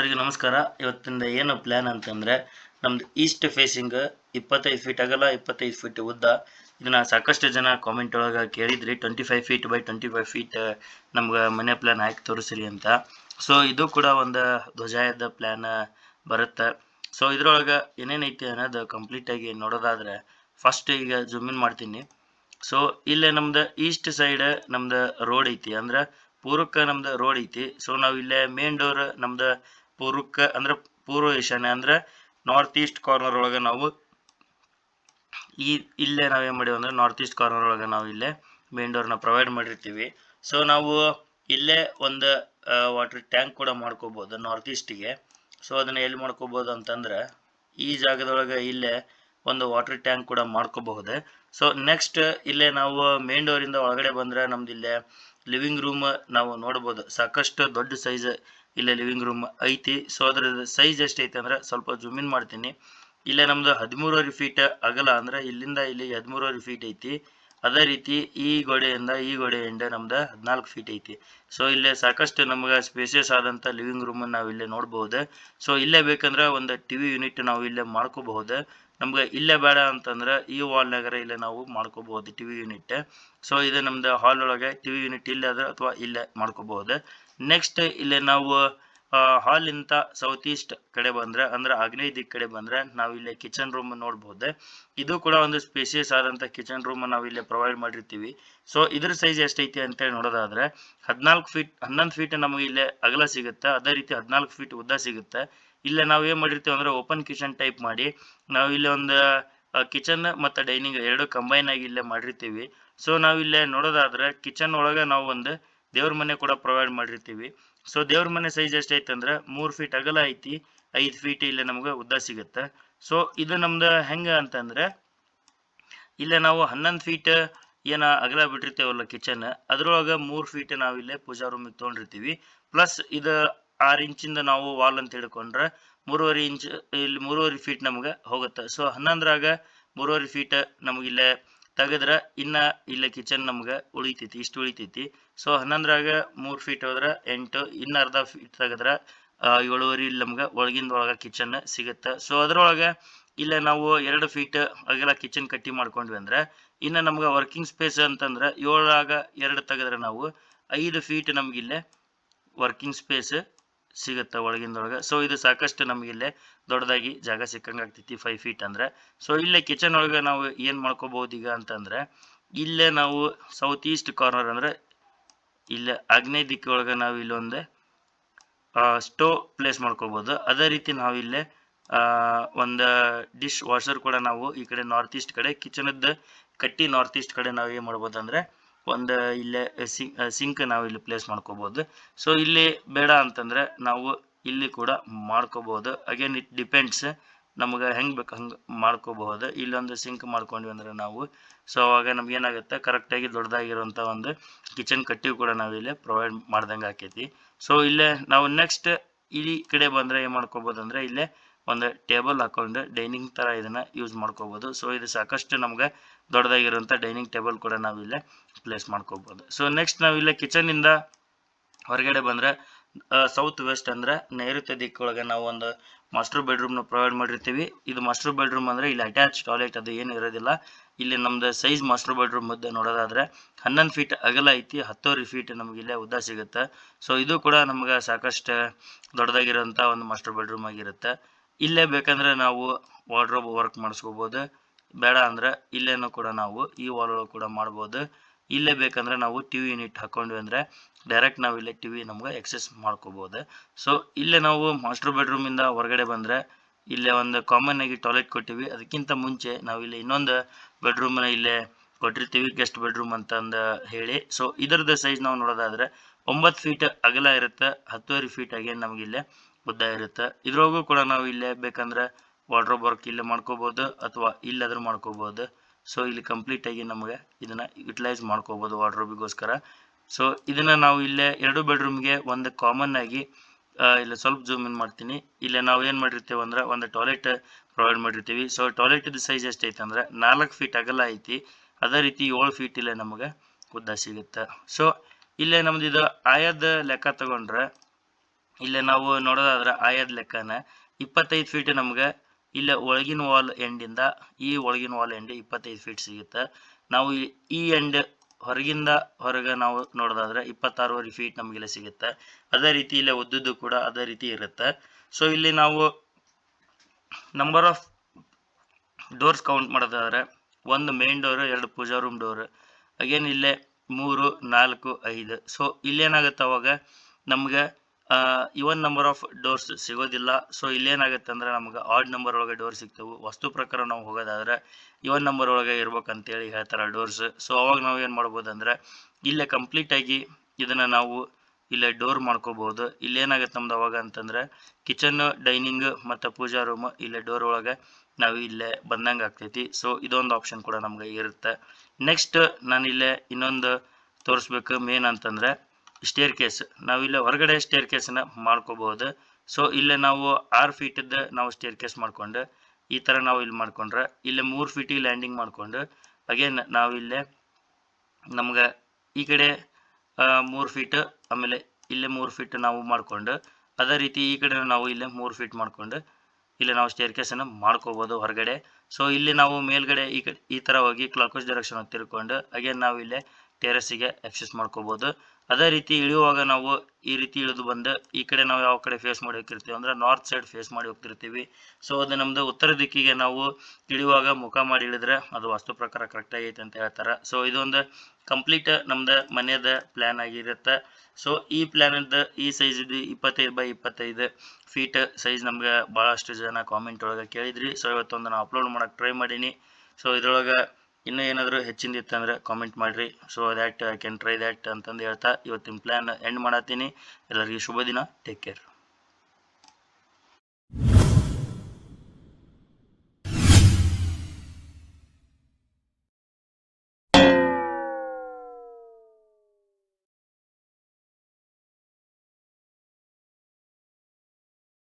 ಎಲ್ಲರಿಗೂ ನಮಸ್ಕಾರ. ಇವತ್ತಿಂದ ಏನು ಪ್ಲ್ಯಾನ್ ಅಂತಂದರೆ, ನಮ್ದು ಈಸ್ಟ್ ಫೇಸಿಂಗ್ ಇಪ್ಪತ್ತೈದು ಫೀಟ್ ಆಗಲ್ಲ ಇಪ್ಪತ್ತೈದು ಫೀಟ್ ಉದ್ದ. ಇದನ್ನ ಸಾಕಷ್ಟು ಜನ ಕಾಮೆಂಟ್ ಒಳಗೆ ಕೇಳಿದ್ರಿ. Twenty five feet by twenty five feet ನಮ್ಗೆ ಮನೆ ಪ್ಲ್ಯಾನ್ ಹಾಕಿ ತೋರಿಸ್ರಿ ಅಂತ. ಸೊ ಇದು ಕೂಡ ಒಂದು ಧ್ವಜಾಯದ ಪ್ಲ್ಯಾನ್ ಬರುತ್ತೆ. ಸೊ ಇದ್ರೊಳಗೆ ಏನೇನೈತಿ ಅನ್ನೋದು ಕಂಪ್ಲೀಟಾಗಿ ನೋಡೋದಾದ್ರೆ ಫಸ್ಟ್ ಈಗ ಜೂಮ್ ಇನ್ ಮಾಡ್ತೀನಿ. ಸೊ ಇಲ್ಲೇ ನಮ್ದು ಈಸ್ಟ್ ಸೈಡ್ ನಮ್ದು ರೋಡ್ ಐತಿ. ಅಂದ್ರೆ ಪೂರ್ವಕ್ಕೆ ನಮ್ದು ರೋಡ್ ಐತಿ. ಸೊ ನಾವು ಇಲ್ಲೇ ಮೇನ್ ಡೋರ್ ನಮ್ದು ಪೂರ್ವಕ್ಕೆ ಅಂದ್ರೆ ಪೂರ್ವ ಈಶಾನ್ಯ ಅಂದ್ರೆ ನಾರ್ತ್ ಈಸ್ಟ್ ಕಾರ್ನರ್ ಒಳಗೆ ನಾವು ಈ ಇಲ್ಲೇ ನಾವೇನು ಮಾಡೀವಿ ಅಂದ್ರೆ ನಾರ್ತ್ ಈಸ್ಟ್ ಕಾರ್ನರ್ ಒಳಗೆ ನಾವು ಇಲ್ಲೇ ಮೇನ್ ಡೋರ್ನ ಪ್ರೊವೈಡ್ ಮಾಡಿರ್ತೀವಿ. ಸೊ ನಾವು ಇಲ್ಲೇ ಒಂದು ವಾಟರ್ ಟ್ಯಾಂಕ್ ಕೂಡ ಮಾಡ್ಕೋಬೋದು ನಾರ್ತ್ ಈಸ್ಟಿಗೆ ಸೊ ಅದನ್ನು ಎಲ್ಲಿ ಮಾಡ್ಕೋಬೋದು ಅಂತಂದ್ರೆ ಈ ಜಾಗದೊಳಗೆ ಇಲ್ಲೇ ಒಂದು ವಾಟರ್ ಟ್ಯಾಂಕ್ ಕೂಡ ಮಾಡ್ಕೋಬಹುದು. ಸೊ ನೆಕ್ಸ್ಟ್ ಇಲ್ಲೇ ನಾವು ಮೇನ್ ಡೋರಿಂದ ಒಳಗಡೆ ಬಂದ್ರೆ ನಮ್ದು ಇಲ್ಲೇ ಲಿವಿಂಗ್ ರೂಮ್ ನಾವು ನೋಡ್ಬೋದು. ಸಾಕಷ್ಟು ದೊಡ್ಡ ಸೈಜ್ ಇಲ್ಲೇ ಲಿವಿಂಗ್ ರೂಮ್ ಐತಿ. ಸೊ ಅದ್ರ ಸೈಜ್ ಎಷ್ಟೈತೆ ಅಂದ್ರೆ ಸ್ವಲ್ಪ ಇನ್ ಮಾಡ್ತೀನಿ. ಇಲ್ಲೇ ನಮ್ದು ಹದಿಮೂರುವರೆ ಫೀಟ್ ಅಗಲ ಅಂದ್ರೆ ಇಲ್ಲಿಂದ ಇಲ್ಲಿ ಹದಿಮೂರುವರೆ ಫೀಟ್ ಐತಿ. ಅದೇ ರೀತಿ ಈ ಗೋಡೆಯಿಂದ ಈ ಗೋಡೆಯಿಂದ ನಮ್ದು ಹದಿನಾಲ್ಕು ಫೀಟ್ ಐತಿ. ಸೊ ಇಲ್ಲೇ ಸಾಕಷ್ಟು ನಮ್ಗೆ ಸ್ಪೇಸಿಯಸ್ ಆದಂಥ ಲಿವಿಂಗ್ ರೂಮ್ ನಾವು ಇಲ್ಲೇ ನೋಡ್ಬೋದು. ಸೊ ಇಲ್ಲೇ ಬೇಕಂದ್ರೆ ಒಂದು ಟಿವಿ ಯೂನಿಟ್ ನಾವು ಇಲ್ಲೇ ಮಾಡ್ಕೋಬಹುದು. ನಮ್ಗೆ ಇಲ್ಲೇ ಬೇಡ ಅಂತಂದ್ರೆ ಈ ವಾಲ್ನಾಗರ ಇಲ್ಲೇ ನಾವು ಮಾಡ್ಕೋಬಹುದು ಟಿವಿ ಯೂನಿಟ್ ಸೊ ಇದು ನಮ್ದು ಹಾಲ್ ಒಳಗೆ ಟಿವಿ ಯೂನಿಟ್ ಇಲ್ಲೇ ಅಥವಾ ಇಲ್ಲೇ ಮಾಡ್ಕೋಬಹುದು. ನೆಕ್ಸ್ಟ್ ಇಲ್ಲಿ ನಾವು ಹಾಲ್ ಇಂತ ಸೌತ್ ಈಸ್ಟ್ ಕಡೆ ಬಂದ್ರೆ, ಅಂದ್ರೆ ಆಗ್ನೇಯ ದಿಕ್ ಕಡೆ ಬಂದ್ರೆ ನಾವು ಇಲ್ಲಿ ಕಿಚನ್ ರೂಮ್ ನೋಡಬಹುದು ಇದು ಕೂಡ ಒಂದು ಸ್ಪೇಸಿಯಸ್ ಆದಂತ ಕಿಚನ್ ರೂಮ್ ನಾವು ಇಲ್ಲಿ ಪ್ರೊವೈಡ್ ಮಾಡಿರ್ತೀವಿ. ಸೊ ಇದ್ರ ಸೈಜ್ ಎಷ್ಟೈತಿ ಅಂತೇಳಿ ನೋಡೋದಾದ್ರೆ, ಹದಿನಾಲ್ಕು ಫೀಟ್ ಹನ್ನೊಂದು ಫೀಟ್ ನಮಗೆ ಇಲ್ಲಿ ಅಗಲ ಸಿಗುತ್ತೆ. ಅದೇ ರೀತಿ ಹದಿನಾಲ್ಕು ಫೀಟ್ ಉದ್ದ ಸಿಗುತ್ತೆ. ಇಲ್ಲಿ ನಾವು ಏನ್ ಮಾಡಿರ್ತೀವಿ ಅಂದ್ರೆ ಓಪನ್ ಕಿಚನ್ ಟೈಪ್ ಮಾಡಿ, ನಾವು ಇಲ್ಲಿ ಒಂದು ಕಿಚನ್ ಮತ್ತು ಡೈನಿಂಗ್ ಎರಡು ಕಂಬೈನ್ ಆಗಿ ಇಲ್ಲೇ ಮಾಡಿರ್ತೀವಿ. ಸೊ ನಾವು ಇಲ್ಲೇ ನೋಡೋದಾದ್ರೆ ಕಿಚನ್ ಒಳಗೆ ನಾವು ಒಂದು ದೇವ್ರ ಮನೆ ಕೂಡ ಪ್ರೊವೈಡ್ ಮಾಡಿರ್ತೀವಿ. ಸೊ ದೇವ್ರ ಮನೆ ಸೈಜ್ ಎಷ್ಟೈತಂದ್ರೆ ಮೂರು ಫೀಟ್ ಅಗಲ ಐತಿ, ಐದು ಫೀಟ್ ಇಲ್ಲೇ ನಮ್ಗೆ ಉದ್ದ ಸಿಗುತ್ತೆ. ಸೊ ಇದು ನಮ್ದು ಹೆಂಗೆ ಅಂತಂದ್ರೆ, ಇಲ್ಲೇ ನಾವು ಹನ್ನೊಂದು ಫೀಟ್ ಏನ ಅಗಲ ಬಿಟ್ಟಿರ್ತೇವಲ್ಲ ಕಿಚನ್ ಅದ್ರೊಳಗೆ ಮೂರು ಫೀಟ್ ನಾವು ಇಲ್ಲೇ ಪೂಜಾ ರೂಮಿಗೆ ತೊಗೊಂಡಿರ್ತೀವಿ. ಪ್ಲಸ್ ಇದು ಆರು ಇಂಚಿಂದ ನಾವು ವಾಲ್ ಅಂತ ಹಿಡ್ಕೊಂಡ್ರೆ ಮೂರುವರೆ ಇಂಚ್, ಇಲ್ಲಿ ಮೂರುವರೆ ಫೀಟ್ ನಮ್ಗೆ ಹೋಗುತ್ತೆ. ಸೊ ಹನ್ನೊಂದರಾಗ ಮೂರುವರೆ ಫೀಟ್ ನಮಗಿಲ್ಲೇ ತೆಗೆದ್ರೆ ಇನ್ನ ಇಲ್ಲ ಕಿಚನ್ ನಮ್ಗೆ ಉಳಿತೈತಿ, ಇಷ್ಟು ಉಳಿತೈತಿ. ಸೊ ಹನ್ನೊಂದ್ರಾಗ ಮೂರು ಫೀಟ್ ಹೋದ್ರ ಎಂಟು, ಇನ್ನ ಅರ್ಧ ಫೀಟ್ ತೆಗೆದ್ರ ಏಳುವರಿ ಇಲ್ಲಿ ನಮ್ಗೆ ಒಳಗಿಂದ ಒಳಗ ಕಿಚನ್ ಸಿಗುತ್ತೆ. ಸೊ ಅದ್ರೊಳಗೆ ಇಲ್ಲ ನಾವು ಎರಡು ಫೀಟ್ ಅಗಲ ಕಿಚನ್ ಕಟ್ಟಿ ಮಾಡ್ಕೊಂಡ್ವಿ ಅಂದ್ರೆ, ಇನ್ನು ನಮ್ಗೆ ವರ್ಕಿಂಗ್ ಸ್ಪೇಸ್ ಅಂತಂದ್ರೆ ಏಳಾಗ ಎರಡು ತೆಗೆದ್ರೆ ನಾವು, ಐದು ಫೀಟ್ ನಮ್ಗಿಲ್ಲೇ ವರ್ಕಿಂಗ್ ಸ್ಪೇಸ್ ಸಿಗುತ್ತೆ ಒಳಗಿಂದೊಳಗೆ. ಸೊ ಇದು ಸಾಕಷ್ಟು ನಮಗಿಲ್ಲೇ ದೊಡ್ಡದಾಗಿ ಜಾಗ ಸಿಕ್ಕಂಗೆ ಆಗ್ತೈತಿ ಫೈವ್ ಫೀಟ್ ಅಂದ್ರೆ. ಸೊ ಇಲ್ಲೇ ಕಿಚನ್ ಒಳಗೆ ನಾವು ಏನು ಮಾಡ್ಕೋಬಹುದು ಈಗ ಅಂತಂದ್ರೆ, ಇಲ್ಲೇ ನಾವು ಸೌತ್ ಈಸ್ಟ್ ಕಾರ್ನರ್ ಅಂದ್ರೆ ಇಲ್ಲೇ ಆಗ್ನೇಯ ದಿಕ್ಕೊಳಗೆ ನಾವು ಇಲ್ಲೊಂದು ಸ್ಟೋವ್ ಪ್ಲೇಸ್ ಮಾಡ್ಕೋಬಹುದು ಅದೇ ರೀತಿ ನಾವು ಇಲ್ಲೇ ಒಂದು ಡಿಶ್ ವಾಷರ್ ಕೂಡ ನಾವು ಈ ಕಡೆ ನಾರ್ತ್ ಈಸ್ಟ್ ಕಡೆ ಕಿಚನದ್ದು ಕಟ್ಟಿ ನಾರ್ತ್ ಈಸ್ಟ್ ಕಡೆ ನಾವು ಏನು ಮಾಡ್ಬೋದು ಅಂದ್ರೆ ಒಂದು ಇಲ್ಲೇ ಸಿಂಕ್ ನಾವು ಇಲ್ಲಿ ಪ್ಲೇಸ್ ಮಾಡ್ಕೋಬೋದು. ಸೊ ಇಲ್ಲಿ ಬೇಡ ಅಂತಂದ್ರೆ ನಾವು ಇಲ್ಲಿ ಕೂಡ ಮಾಡ್ಕೋಬಹುದು ಅಗೇನ್ ಇಟ್ ಡಿಪೆಂಡ್ಸ್ ನಮ್ಗೆ ಹೆಂಗೆ ಬೇಕು ಹಂಗೆ ಮಾಡ್ಕೋಬಹುದು ಇಲ್ಲೊಂದು ಸಿಂಕ್ ಮಾಡ್ಕೊಂಡ್ವಿ ಅಂದ್ರೆ ನಾವು ಸೊ ಅವಾಗ ನಮ್ಗೆ ಏನಾಗುತ್ತೆ ಕರೆಕ್ಟಾಗಿ ದೊಡ್ಡದಾಗಿರುವಂಥ ಒಂದು ಕಿಚನ್ ಕಟ್ಟಿ ಕೂಡ ನಾವು ಇಲ್ಲಿ ಪ್ರೊವೈಡ್ ಮಾಡ್ದಂಗೆ ಆಕೈತಿ. ಸೊ ಇಲ್ಲೇ ನಾವು ನೆಕ್ಸ್ಟ್ ಇಲ್ಲಿ ಕಡೆ ಬಂದರೆ ಏನು ಮಾಡ್ಕೋಬೋದು ಅಂದ್ರೆ ಇಲ್ಲೇ ಒಂದು ಟೇಬಲ್ ಹಾಕೊಂಡು ಡೈನಿಂಗ್ ತರ ಇದನ್ನ ಯೂಸ್ ಮಾಡ್ಕೋಬಹುದು ಸೊ ಇದು ಸಾಕಷ್ಟು ನಮ್ಗೆ ದೊಡ್ಡದಾಗಿರುವಂಥ ಡೈನಿಂಗ್ ಟೇಬಲ್ ಕೂಡ ನಾವು ಇಲ್ಲೇ ಪ್ಲೇಸ್ ಮಾಡ್ಕೋಬಹುದು ಸೊ ನೆಕ್ಸ್ಟ್ ನಾವು ಇಲ್ಲೇ ಕಿಚನ್ ಇಂದ ಹೊರಗಡೆ ಬಂದ್ರೆ ಸೌತ್ ವೆಸ್ಟ್ ಅಂದ್ರೆ ನೈಋತ್ಯ ದಿಕ್ಕೊಳಗೆ ನಾವು ಒಂದು ಮಾಸ್ಟರ್ ಬೆಡ್ರೂಮ್ನ ಪ್ರೊವೈಡ್ ಮಾಡಿರ್ತೀವಿ. ಇದು ಮಾಸ್ಟರ್ ಬೆಡ್ರೂಮ್ ಅಂದ್ರೆ ಇಲ್ಲಿ ಅಟ್ಯಾಚ್ ಟಾಯ್ಲೆಟ್ ಅದು ಏನು ಇರೋದಿಲ್ಲ. ಇಲ್ಲಿ ನಮ್ದು ಸೈಜ್ ಮಾಸ್ಟರ್ ಬೆಡ್ರೂಮ್ ಮಧ್ಯೆ ನೋಡೋದಾದ್ರೆ ಹನ್ನೊಂದು ಫೀಟ್ ಅಗಲ ಐತಿ, ಹತ್ತುವರೆ ಫೀಟ್ ನಮ್ಗೆ ಇಲ್ಲೇ ಉದ್ದ ಸಿಗುತ್ತೆ. ಸೊ ಇದು ಕೂಡ ನಮ್ಗೆ ಸಾಕಷ್ಟು ದೊಡ್ಡದಾಗಿರೋಂಥ ಒಂದು ಮಾಸ್ಟರ್ ಬೆಡ್ರೂಮ್ ಆಗಿರುತ್ತೆ. ಇಲ್ಲೇ ಬೇಕಂದ್ರೆ ನಾವು ವಾರ್ಡ್ರೋಬ್ ವರ್ಕ್ ಮಾಡಿಸ್ಕೋಬೋದು. ಬೇಡ ಅಂದ್ರೆ ಇಲ್ಲೇನು ಕೂಡ ನಾವು ಈ ವಾಲ್ ಒಳಗೆ ಕೂಡ ಮಾಡ್ಬೋದು. ಇಲ್ಲೇ ಬೇಕಂದ್ರೆ ನಾವು ಟಿ ವಿ ಯೂನಿಟ್ ಹಾಕೊಂಡ್ವಿ ಅಂದ್ರೆ ಡೈರೆಕ್ಟ್ ನಾವು ಇಲ್ಲೇ ಟಿ ವಿ ನಮ್ಗೆ ಎಕ್ಸೆಸ್ ಮಾಡ್ಕೋಬಹುದು ಸೊ ಇಲ್ಲೇ ನಾವು ಮಾಸ್ಟರ್ ಬೆಡ್ರೂಮ್ ಇಂದ ಹೊರಗಡೆ ಬಂದ್ರೆ ಇಲ್ಲೇ ಒಂದು ಕಾಮನ್ ಆಗಿ ಟಾಯ್ಲೆಟ್ ಕೊಟ್ಟಿವಿ. ಅದಕ್ಕಿಂತ ಮುಂಚೆ ನಾವು ಇಲ್ಲಿ ಇನ್ನೊಂದು ಬೆಡ್ರೂಮ್ನ ಇಲ್ಲೇ ಕೊಟ್ಟಿರ್ತೀವಿ ಗೆಸ್ಟ್ ಬೆಡ್ರೂಮ್ ಅಂತಂದ ಹೇಳಿ. ಸೊ ಇದರದ ಸೈಜ್ ನಾವು ನೋಡೋದಾದ್ರೆ ಒಂಬತ್ತು ಫೀಟ್ ಅಗಲ ಇರುತ್ತೆ, ಹತ್ತುವರೆ ಫೀಟ್ ಆಗೇನು ನಮ್ಗೆ ಇಲ್ಲೇ. ಉದ್ದ ಇರುತ್ತೆ. ಇದ್ರೊಳಗೂ ಕೂಡ ನಾವು ಇಲ್ಲೇ ಬೇಕಂದ್ರೆ ವಾರ್ಡ್ರೋಬ್ ವರ್ಕ್ ಇಲ್ಲೇ ಮಾಡ್ಕೋಬಹುದು ಅಥವಾ ಇಲ್ಲಾದ್ರೂ ಮಾಡ್ಕೋಬಹುದು ಸೊ ಇಲ್ಲಿ ಕಂಪ್ಲೀಟ್ ಆಗಿ ನಮಗೆ ಇದನ್ನ ಯುಟಿಲೈಸ್ ಮಾಡ್ಕೋಬಹುದು ವಾರ್ಡ್ರೋಬಿಗೋಸ್ಕರ ಸೊ ಇದನ್ನ ನಾವು ಇಲ್ಲೇ ಎರಡು ಬೆಡ್ರೂಮ್ಗೆ ಒಂದು ಕಾಮನ್ ಆಗಿ ಇಲ್ಲ ಸ್ವಲ್ಪ ಜೂಮ್ ಇನ್ ಮಾಡ್ತೀನಿ. ಇಲ್ಲೇ ನಾವು ಏನು ಮಾಡಿರ್ತೀವಿ ಅಂದ್ರೆ ಒಂದು ಟಾಯ್ಲೆಟ್ ಪ್ರೊವೈಡ್ ಮಾಡಿರ್ತೀವಿ. ಸೊ ಟಾಯ್ಲೆಟ್ ಸೈಜ್ ಎಷ್ಟೈತೆ ಅಂದ್ರೆ ನಾಲ್ಕು ಫೀಟ್ ಅಗಲ ಐತಿ. ಅದೇ ರೀತಿ ಏಳು ಫೀಟ್ ಇಲ್ಲೇ ನಮಗೆ ಉದ್ದ ಸಿಗುತ್ತೆ. ಸೊ ಇಲ್ಲೇ ನಮ್ದು ಇದು ಆಯದ ಲೆಕ್ಕ ತಗೊಂಡ್ರೆ ಇಲ್ಲೇ ನಾವು ನೋಡೋದಾದ್ರೆ ಆಯದ ಲೆಕ್ಕನ ಇಪ್ಪತ್ತೈದು ಫೀಟ್ ನಮ್ಗೆ ಇಲ್ಲೇ ಒಳಗಿನ ವಾಲ್ ಎಂಡಿಂದ ಈ ಒಳಗಿನ ವಾಲ್ ಎಂಡ್ ಇಪ್ಪತ್ತೈದು ಫೀಟ್ ಸಿಗುತ್ತೆ. ನಾವು ಈ- ಎಂಡ್ ಹೊರಗಿಂದ ಹೊರಗೆ ನಾವು ನೋಡೋದಾದ್ರೆ ಇಪ್ಪತ್ತಾರೂವರೆ ಫೀಟ್ ನಮ್ಗೆ ಇಲ್ಲಿ ಸಿಗುತ್ತೆ. ಅದೇ ರೀತಿ ಇಲ್ಲೇ ಉದ್ದದ್ದು ಕೂಡ ಅದೇ ರೀತಿ ಇರುತ್ತೆ. ಸೊ ಇಲ್ಲಿ ನಾವು ನಂಬರ್ ಆಫ್ ಡೋರ್ಸ್ ಕೌಂಟ್ ಮಾಡೋದಾದ್ರೆ ಒಂದು ಮೇನ್ ಡೋರ್ ಎರಡು ಪೂಜಾ ರೂಮ್ ಡೋರ್ ಅಗೇನ್ ಇಲ್ಲೇ ಮೂರು, ನಾಲ್ಕು, ಐದು. ಸೊ ಇಲ್ಲೇನಾಗುತ್ತೆ ಅವಾಗ ನಮ್ಗೆ ಇವನ್ ನಂಬರ್ ಆಫ್ ಡೋರ್ಸ್ ಸಿಗೋದಿಲ್ಲ. ಸೊ ಇಲ್ಲೇನಾಗುತ್ತೆ ಅಂದ್ರೆ ನಮ್ಗೆ ಆಡ್ ನಂಬರ್ ಒಳಗೆ ಡೋರ್ ಸಿಗ್ತವೆ. ವಸ್ತು ಪ್ರಕಾರ ನಾವು ಹೋಗೋದಾದ್ರೆ ಇವನ್ ನಂಬರ್ ಒಳಗೆ ಇರ್ಬೇಕಂತೇಳಿ ಹೇಳ್ತಾರೆ ಡೋರ್ಸ್ ಸೊ ಅವಾಗ ನಾವು ಏನು ಮಾಡ್ಬೋದು ಅಂದ್ರೆ ಇಲ್ಲೇ ಕಂಪ್ಲೀಟ್ ಆಗಿ ಇದನ್ನ ನಾವು ಇಲ್ಲೇ ಡೋರ್ ಮಾಡ್ಕೋಬಹುದು ಇಲ್ಲೇನಾಗುತ್ತೆ ನಮ್ದು ಅವಾಗ ಅಂತಂದ್ರೆ ಕಿಚನ್ ಡೈನಿಂಗ್ ಮತ್ತು ಪೂಜಾ ರೂಮ್ ಇಲ್ಲೇ ಡೋರ್ ಒಳಗೆ ನಾವು ಇಲ್ಲೇ ಬಂದಂಗೆ ಆಗ್ತೈತಿ. ಸೊ ಇದೊಂದು ಆಪ್ಷನ್ ಕೂಡ ನಮ್ಗೆ ಇರುತ್ತೆ. ನೆಕ್ಸ್ಟ್ ನಾನು ಇಲ್ಲೇ ಇನ್ನೊಂದು ತೋರಿಸ್ಬೇಕು ಮೇನ್ ಅಂತಂದ್ರೆ ಸ್ಟೇರ್ ಕೇಸ್ ನಾವು ಇಲ್ಲೇ ಹೊರಗಡೆ ಸ್ಟೇರ್ ಕೇಸನ್ನ ಮಾಡ್ಕೋಬಹುದು. ಸೊ ಇಲ್ಲೇ ನಾವು ಆರು ಫೀಟದ್ದು ನಾವು ಸ್ಟೇರ್ ಕೇಸ್ ಮಾಡ್ಕೊಂಡು, ಈ ಥರ ನಾವು ಇಲ್ಲಿ ಮಾಡ್ಕೊಂಡ್ರೆ, ಇಲ್ಲೇ ಮೂರು ಫೀಟಿಗೆ ಲ್ಯಾಂಡಿಂಗ್ ಮಾಡ್ಕೊಂಡು ಅಗೇನ್ ನಾವು ಇಲ್ಲೇ ನಮ್ಗೆ ಈ ಕಡೆ ಮೂರು ಫೀಟ್ ಆಮೇಲೆ ಇಲ್ಲೇ ಮೂರು ಫೀಟ್ ನಾವು ಮಾಡಿಕೊಂಡು, ಅದೇ ರೀತಿ ಈ ಕಡೆ ನಾವು ಇಲ್ಲೇ ಮೂರು ಫೀಟ್ ಮಾಡ್ಕೊಂಡು, ಇಲ್ಲೇ ನಾವು ಸ್ಟೇರ್ ಕೇಸನ್ನು ಮಾಡ್ಕೋಬೋದು ಹೊರಗಡೆ. ಸೊ ಇಲ್ಲಿ ನಾವು ಮೇಲ್ಗಡೆ ಈ ಕಡೆ, ಈ ತರ ಹೋಗಿ ಕ್ಲಾಕ್ವೈಸ್ ಡೈರೆಕ್ಷನ್ ತಿರ್ಕೊಂಡು ಅಗೇನ್ ನಾವು ಇಲ್ಲೇ ಗೆ ಆಕ್ಸೆಸ್ ಮಾಡ್ಕೋಬಹುದು ಅದೇ ರೀತಿ ಇಳಿಯುವಾಗ ನಾವು ಈ ರೀತಿ ಇಳಿದು ಬಂದು, ಈ ಕಡೆ ನಾವು ಯಾವ ಕಡೆ ಫೇಸ್ ಮಾಡಿ ಹೋಗ್ತಿರ್ತೀವಿ ಅಂದ್ರೆ ನಾರ್ತ್ ಸೈಡ್ ಫೇಸ್ ಮಾಡಿ ಹೋಗ್ತಿರ್ತೀವಿ. ಸೊ ಅದು ನಮ್ದು ಉತ್ತರ ದಿಕ್ಕಿಗೆ ನಾವು ಇಳಿಯುವಾಗ ಮುಖ ಮಾಡಿ ಇಳಿದ್ರೆ ಅದು ವಾಸ್ತು ಪ್ರಕಾರ ಕರೆಕ್ಟ್ ಆಗೈತೆ ಅಂತ ಹೇಳ್ತಾರೆ. ಸೊ ಇದೊಂದು ಕಂಪ್ಲೀಟ್ ನಮ್ದು ಮನೆಯದ ಪ್ಲಾನ್ ಆಗಿರುತ್ತೆ. ಸೊ ಈ ಪ್ಲ್ಯಾನದ್ದು ಈ ಸೈಜ್ ಇಪ್ಪತ್ತೈದು ಬೈ ಇಪ್ಪತ್ತೈದು ಫೀಟ್ ಸೈಜ್ ನಮ್ಗೆ ಭಾಳಷ್ಟು ಜನ ಕಾಮೆಂಟ್ ಒಳಗೆ ಕೇಳಿದ್ರಿ. ಸೊ ಇವತ್ತೊಂದು ನಾವು ಅಪ್ಲೋಡ್ ಮಾಡೋಕೆ ಟ್ರೈ ಮಾಡೀನಿ. ಸೊ ಇದ್ರೊಳಗೆ ಇನ್ನೂ ಏನಾದರೂ ಹೆಚ್ಚಿಂದ ಇತ್ತಂದ್ರೆ ಕಾಮೆಂಟ್ ಮಾಡಿರಿ. So that I can try that ಅಂತಂದು ಹೇಳ್ತಾ ಇವತ್ತಿನ ಪ್ಲ್ಯಾನ್ ಎಂಡ್ ಮಾಡತ್ತೀನಿ. ಎಲ್ಲರಿಗೂ ಶುಭ ದಿನ ಟೇಕ್ ಕೇರ್